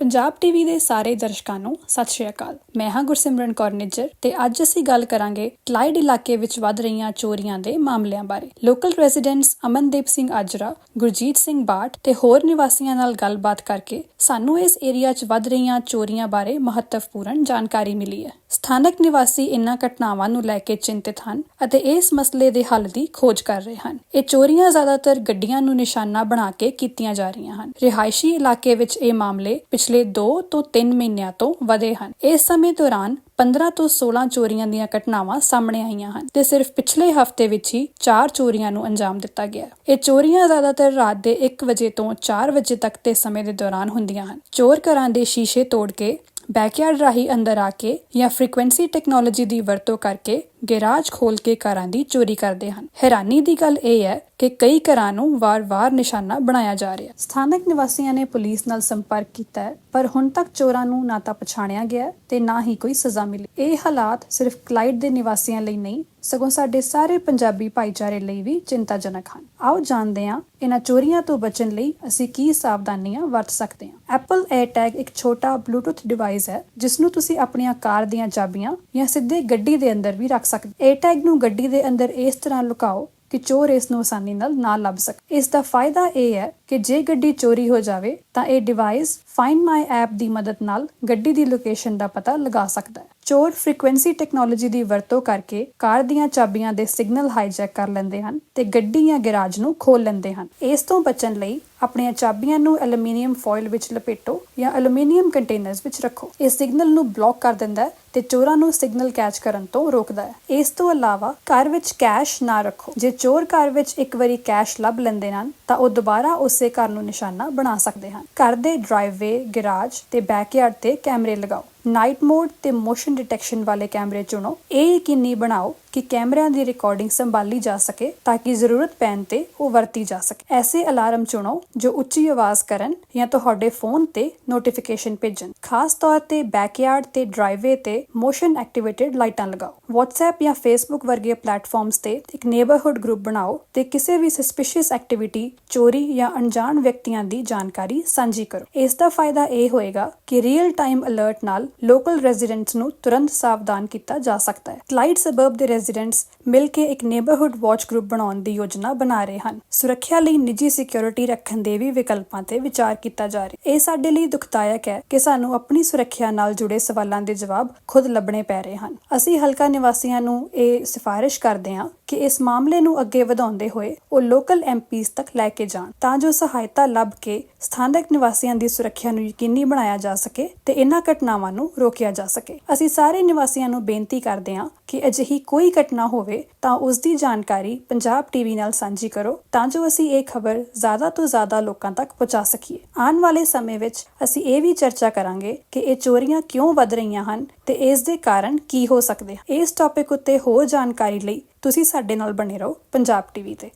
Punjab TV ਦੇ ਸਾਰੇ ਦਰਸ਼ਕਾਂ ਨੂੰ ਸਤਿ ਸ਼੍ਰੀ ਅਕਾਲ। ਮੈਂ ਹਾਂ ਗੁਰਸਿਮਰਨ ਕੌਰ ਨਿੱਜਰ ਤੇ ਅੱਜ ਅਸੀਂ ਗੱਲ ਕਰਾਂਗੇ ਕਲਾਈਡ ਇਲਾਕੇ ਵਿੱਚ ਵੱਧ ਰਹੀਆਂ ਚੋਰੀਆਂ ਦੇ ਮਾਮਲਿਆਂ ਬਾਰੇ। ਲੋਕਲ ਰੈਜ਼ੀਡੈਂਟਸ ਅਮਨਦੀਪ ਸਿੰਘ ਆਜਰਾ, ਗੁਰਜੀਤ ਸਿੰਘ ਬਾਟ ਤੇ ਹੋਰ ਨਿਵਾਸੀਆਂ ਨਾਲ ਗੱਲਬਾਤ ਕਰਕੇ ਸਾਨੂੰ ਇਸ ਏਰੀਆ 'ਚ ਵੱਧ ਰਹੀਆਂ ਚੋਰੀਆਂ ਬਾਰੇ ਮਹੱਤਵਪੂਰਨ ਜਾਣਕਾਰੀ ਮਿਲੀ ਹੈ। ਸਥਾਨਕ ਨਿਵਾਸੀ ਇਨ੍ਹਾਂ ਘਟਨਾਵਾਂ ਨੂੰ ਲੈ ਕੇ ਚਿੰਤਿਤ ਹਨ ਅਤੇ ਇਸ ਮਸਲੇ ਦੇ ਹੱਲ ਦੀ ਖੋਜ ਕਰ ਰਹੇ ਹਨ। ਇਹ ਚੋਰੀਆਂ ਜ਼ਿਆਦਾਤਰ ਗੱਡੀਆਂ ਨੂੰ ਨਿਸ਼ਾਨਾ ਬਣਾ ਕੇ ਕੀਤੀਆਂ ਜਾ ਰਹੀਆਂ ਹਨ। ਰਿਹਾਇਸ਼ੀ ਇਲਾਕੇ ਵਿੱਚ ਇਹ ਮਾਮਲੇ ਪਿਛਲੇ 2 ਤੋਂ 3 ਮਹੀਨਿਆਂ ਤੋਂ ਵਧੇ ਹਨ। ਇਸ ਸਮੇਂ ਦੌਰਾਨ 15 ਤੋਂ 16 ਚੋਰੀਆਂ ਦੀਆਂ ਘਟਨਾਵਾਂ ਸਾਹਮਣੇ ਆਈਆਂ ਹਨ ਤੇ ਸਿਰਫ ਪਿਛਲੇ ਹਫ਼ਤੇ ਵਿੱਚ ਹੀ 4 ਚੋਰੀਆਂ ਨੂੰ ਅੰਜਾਮ ਦਿੱਤਾ ਗਿਆ ਇਹ ਚੋਰੀਆਂ ਜ਼ਿਆਦਾਤਰ ਰਾਤ ਦੇ 1 ਵਜੇ ਤੋਂ 4 ਵਜੇ ਤੱਕ ਦੇ ਸਮੇਂ ਦੇ ਦੌਰਾਨ ਹੁੰਦੀਆਂ ਹਨ। ਚੋਰ ਘਰਾਂ ਦੇ ਸ਼ੀਸ਼ੇ ਤੋੜ ਕੇ, ਬੈਕਯਾਰਡ ਰਾਹੀਂ ਅੰਦਰ ਆ ਕੇ ਜਾਂ ਫ੍ਰੀਕੁਐਂਸੀ ਟੈਕਨੋਲੋਜੀ ਦੀ ਵਰਤੋਂ ਕਰਕੇ ਗੈਰਾਜ ਖੋਲ ਕੇ ਕਾਰਾਂ ਦੀ ਚੋਰੀ ਕਰਦੇ ਹਨ। ਹੈਰਾਨੀ ਦੀ ਗੱਲ ਇਹ ਹੈ ਕਿ ਕਈ ਘਰਾਂ ਨੂੰ ਵਾਰ-ਵਾਰ ਨਿਸ਼ਾਨਾ ਬਣਾਇਆ ਜਾ ਰਿਹਾ ਹੈ। ਸਥਾਨਕ ਨਿਵਾਸੀਆਂ ਨੇ ਪੁਲਿਸ ਨਾਲ ਸੰਪਰਕ ਕੀਤਾ ਹੈ, ਪਰ ਹੁਣ ਤੱਕ ਚੋਰਾਂ ਨੂੰ ਨਾ ਤਾਂ ਪਛਾਣਿਆ ਗਿਆ ਤੇ ਨਾ ਹੀ ਕੋਈ ਸਜ਼ਾ ਮਿਲੀ। ਇਹ ਹਾਲਾਤ ਸਿਰਫ ਕਲਾਈਡ ਦੇ ਨਿਵਾਸੀਆਂ ਲਈ ਨਹੀਂ, ਸਗੋਂ ਸਾਡੇ ਸਾਰੇ ਪੰਜਾਬੀ ਭਾਈਚਾਰੇ ਲਈ ਵੀ ਚਿੰਤਾਜਨਕ ਹਨ। ਆਓ ਜਾਣਦੇ ਹਾਂ ਇਹਨਾਂ ਚੋਰੀਆਂ ਤੋਂ ਬਚਣ ਲਈ ਅਸੀਂ ਕੀ ਸਾਵਧਾਨੀਆਂ ਵਰਤ ਸਕਦੇ ਹਾਂ। Apple AirTag ਇੱਕ ਛੋਟਾ ਬਲੂਟੁੱਥ ਡਿਵਾਈਸ ਹੈ ਜਿਸ ਨੂੰ ਤੁਸੀਂ ਆਪਣੀਆਂ ਕਾਰ ਦੀਆਂ ਚਾਬੀਆਂ ਜਾਂ ਸਿੱਧੇ ਗੱਡੀ ਦੇ ਅੰਦਰ ਵੀ ਰੱਖ ਸਕਦੇ AirTag ਨੂੰ ਗੱਡੀ ਦੇ ਅੰਦਰ ਇਸ ਤਰ੍ਹਾਂ ਲੁਕਾਓ ਕਿ ਚੋਰ ਇਸ ਨੂੰ ਆਸਾਨੀ ਨਾਲ ਨਾ ਲੱਭ ਸਕੇ ਇਸ ਦਾ ਫਾਇਦਾ ਇਹ ਹੈ ਕਿ ਜੇ ਗੱਡੀ ਚੋਰੀ ਹੋ ਜਾਵੇ, ਤਾਂ ਇਹ ਡਿਵਾਈਸ ਫਾਈਂਡ ਮਾਈ ਐਪ ਦੀ ਮਦਦ ਨਾਲ ਗੱਡੀ ਦੀ ਲੋਕੇਸ਼ਨ ਦਾ ਪਤਾ ਲਗਾ ਸਕਦਾ ਹੈ। ਚੋਰ ਫ੍ਰੀਕੁਐਂਸੀ ਟੈਕਨੋਲੋਜੀ ਦੀ ਵਰਤੋਂ ਕਰਕੇ ਕਾਰ ਦੀਆਂ ਚਾਬੀਆਂ ਦੇ ਸਿਗਨਲ ਹਾਈਜੈਕ ਕਰ ਲੈਂਦੇ ਹਨ ਤੇ ਗੱਡੀ ਜਾਂ ਗੈਰਾਜ ਨੂੰ ਖੋਲ ਲੈਂਦੇ ਹਨ। ਇਸ ਤੋਂ ਬਚਣ ਲਈ ਆਪਣੀਆਂ ਚਾਬੀਆਂ ਨੂੰ ਐਲੂਮੀਨੀਅਮ ਫੋਇਲ ਵਿੱਚ ਲਪੇਟੋ ਜਾਂ ਐਲੂਮੀਨੀਅਮ ਕੰਟੇਨਰਸ ਵਿੱਚ ਰੱਖੋ। ਇਹ ਸਿਗਨਲ ਨੂੰ ਬਲੌਕ ਕਰ ਦਿੰਦਾ ਹੈ ਤੇ ਚੋਰਾਂ ਨੂੰ ਸਿਗਨਲ ਕੈਚ ਕਰਨ ਤੋਂ ਰੋਕਦਾ ਹੈ। ਇਸ ਤੋਂ ਇਲਾਵਾ ਘਰ ਵਿੱਚ ਕੈਸ਼ ਨਾ ਰੱਖੋ। ਜੇ ਚੋਰ ਘਰ ਵਿੱਚ ਇੱਕ ਵਾਰੀ ਕੈਸ਼ ਲੱਭ ਲੈਂਦੇ ਹਨ, ਤਾਂ ਉਹ ਦੁਬਾਰਾ ਉਸ ਘਰ ਨੂੰ ਨਿਸ਼ਾਨਾ ਬਣਾ ਸਕਦੇ ਹਨ। ਘਰ ਦੇ ਡਰਾਈਵਵੇ ਗੈਰਾਜ ਤੇ ਬੈਕਯਾਰਡ ਤੇ ਕੈਮਰੇ ਲਗਾਓ। ਨਾਈਟ ਮੋਡ ਤੇ ਮੋਸ਼ਨ ਡਿਟੈਕਸ਼ਨ ਵਾਲੇ ਕੈਮਰੇ ਚੁਣੋ। ਇਹ ਯਕੀਨੀ ਬਣਾਓ ਕਿ ਕੈਮਰਿਆਂ ਦੀ ਰਿਕਾਰਡਿੰਗ ਸੰਭਾਲੀ ਜਾ ਸਕੇ ਤਾਂ ਕਿ ਜ਼ਰੂਰਤ ਪੈਣ ਤੇ ਉਹ ਵਰਤੀ ਜਾ ਸਕੇ। ਐਸੇ ਅਲਾਰਮ ਚੁਣੋ ਜੋ ਉੱਚੀ ਆਵਾਜ਼ ਕਰਨ ਜਾਂ ਤੁਹਾਡੇ ਫੋਨ ਤੇ ਨੋਟੀਫਿਕੇਸ਼ਨ ਭੇਜਣ। ਖਾਸ ਤੌਰ ਤੇ ਬੈਕਯਾਰਡ ਤੇ ਡਰਾਈਵੇ ਤੇ ਮੋਸ਼ਨ ਐਕਟੀਵੇਟਿਡ ਲਾਈਟਾਂ ਲਗਾਓ। WhatsApp ਜਾਂ Facebook ਵਰਗੇ ਪਲੇਟਫਾਰਮਸ ਤੇ ਇੱਕ ਨੇਬਰਹੁੱਡ ਗਰੁੱਪ ਬਣਾਓ ਤੇ ਕਿਸੇ ਵੀ ਸਸਪੀਸ਼ੀਅਸ ਐਕਟੀਵਿਟੀ ਚੋਰੀ ਜਾਂ ਅਣਜਾਣ ਵਿਅਕਤੀਆਂ ਦੀ ਜਾਣਕਾਰੀ ਸਾਂਝੀ ਕਰੋ। ਇਸ ਦਾ ਫਾਇਦਾ ਇਹ ਹੋਏਗਾ ਕਿ ਰੀਅਲ ਟਾਈਮ ਅਲਰਟ ਨਾਲ ਲੋਕਲ ਰੈਜ਼ੀਡੈਂਟਸ ਨੂੰ ਤੁਰੰਤ ਸਾਵਧਾਨ ਕੀਤਾ ਜਾ ਸਕਦਾ ਹੈ। ਕਲਾਈਡ ਸਬਰਬ ਦੇ ਰੈਜ਼ੀਡੈਂਟਸ ਮਿਲ ਕੇ ਇੱਕ ਨੇਬਰਹੁੱਡ ਵਾਚ ਗਰੁੱਪ ਬਣਾਉਣ ਦੀ ਯੋਜਨਾ ਬਣਾ ਰਹੇ ਹਨ। ਸੁਰੱਖਿਆ ਲਈ ਨਿੱਜੀ ਸਿਕਿਉਰਿਟੀ ਰੱਖਣ ਦੇ ਵੀ ਵਿਕਲਪਾਂ ਤੇ ਵਿਚਾਰ ਕੀਤਾ ਜਾ ਰਿਹਾ ਇਹ ਸਾਡੇ ਲਈ ਦੁਖਦਾਇਕ ਹੈ ਕਿ ਸਾਨੂੰ ਆਪਣੀ ਸੁਰੱਖਿਆ ਨਾਲ ਜੁੜੇ ਸਵਾਲਾਂ ਦੇ ਜਵਾਬ ਖੁਦ ਲੱਭਣੇ ਪੈ ਰਹੇ ਹਨ। ਅਸੀਂ ਹਲਕਾ ਨਿਵਾਸੀਆਂ ਨੂੰ ਇਹ ਸਿਫਾਰਿਸ਼ ਕਰਦੇ ਹਾਂ ਕਿ ਇਸ ਮਾਮਲੇ ਨੂੰ ਅੱਗੇ ਵਧਾਉਂਦੇ ਹੋਏ ਉਹ ਲੋਕਲ ਐਮਪੀਸ ਤੱਕ ਲੈ ਕੇ ਜਾਣ, ਤਾਂ ਜੋ ਸਹਾਇਤਾ ਲੱਭ ਕੇ ਸਥਾਨਕ ਨਿਵਾਸੀਆਂ ਦੀ ਸੁਰੱਖਿਆ ਨੂੰ ਯਕੀਨੀ ਬਣਾਇਆ ਜਾ ਸਕੇ ਤੇ ਇਹਨਾਂ ਘਟਨਾਵਾਂ ਨੂੰ ਰੋਕਿਆ ਜਾ ਸਕੇ। ਅਸੀਂ ਸਾਰੇ ਨਿਵਾਸੀਆਂ ਨੂੰ ਬੇਨਤੀ ਕਰਦੇ ਹਾਂ ਕਿ ਅਜਿਹੀ ਕੋਈ ਘਟਨਾ ਹੋਵੇ ਤਾਂ ਉਸ ਦੀ ਜਾਣਕਾਰੀ ਪੰਜਾਬ ਟੀਵੀ ਨਾਲ ਸਾਂਝੀ ਕਰੋ, ਤਾਂ ਜੋ ਅਸੀਂ ਇਹ ਖਬਰ ਜ਼ਿਆਦਾ ਤੋਂ ਜ਼ਿਆਦਾ ਲੋਕਾਂ ਤੱਕ ਪਹੁੰਚਾ ਸਕੀਏ। ਆਉਣ ਵਾਲੇ ਸਮੇਂ ਵਿੱਚ ਅਸੀਂ ਇਹ ਵੀ ਚਰਚਾ ਕਰਾਂਗੇ ਕਿ ਇਹ ਚੋਰੀਆਂ ਕਿਉਂ ਵੱਧ ਰਹੀਆਂ ਹਨ ਤੇ ਇਸ ਦੇ ਕਾਰਨ ਕੀ ਹੋ ਸਕਦੇ ਹਨ। ਇਸ ਟੌਪਿਕ ਉੱਤੇ ਹੋਰ ਜਾਣਕਾਰੀ ਲਈ ਤੁਸੀਂ ਸਾਡੇ ਨਾਲ ਬਣੇ ਰਹੋ ਪੰਜਾਬ ਟੀਵੀ ਤੇ।